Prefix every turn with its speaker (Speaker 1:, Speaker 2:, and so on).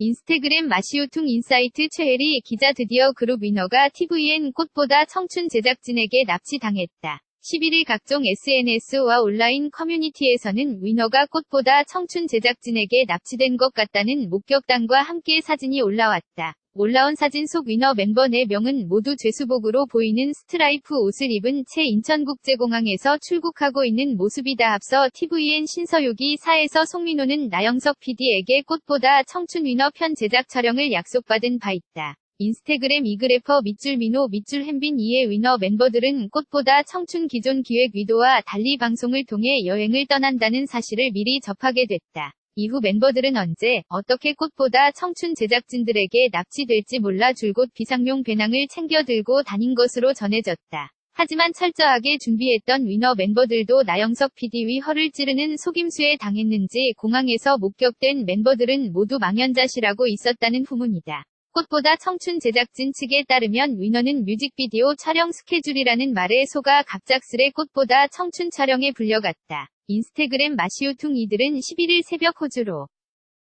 Speaker 1: 인스타그램 마시오퉁 인사이트 최혜리 기자 드디어 그룹 위너가 TVN 꽃보다 청춘 제작진에게 납치당했다. 11일 각종 SNS와 온라인 커뮤니티에서는 위너가 꽃보다 청춘 제작진에게 납치된 것 같다는 목격담과 함께 사진이 올라왔다. 올라온 사진 속 위너 멤버 4명은 모두 죄수복으로 보이는 스트라이프 옷을 입은 채 인천국제공항에서 출국하고 있는 모습이다 앞서 TVN 신서유기 사에서 송민호는 나영석 PD에게 꽃보다 청춘 위너 편 제작 촬영을 약속받은 바 있다. 인스타그램 이그래퍼 밑줄 민호 밑줄 햄빈 이의 위너 멤버들은 꽃보다 청춘 기존 기획 위도와 달리 방송을 통해 여행을 떠난다는 사실을 미리 접하게 됐다. 이후 멤버들은 언제 어떻게 꽃보다 청춘 제작진들에게 납치될지 몰라 줄곧 비상용 배낭을 챙겨 들고 다닌 것으로 전해졌다. 하지만 철저하게 준비했던 위너 멤버들도 나영석 PD 위 허를 찌르는 속임수에 당했는지 공항에서 목격된 멤버들은 모두 망연자실하고 있었다는 후문이다. 꽃보다 청춘 제작진 측에 따르면 위너는 뮤직비디오 촬영 스케줄이라는 말에 속아 갑작스레 꽃보다 청춘 촬영에 불려갔다. 인스타그램 마시오퉁 이들은 11일 새벽 호주로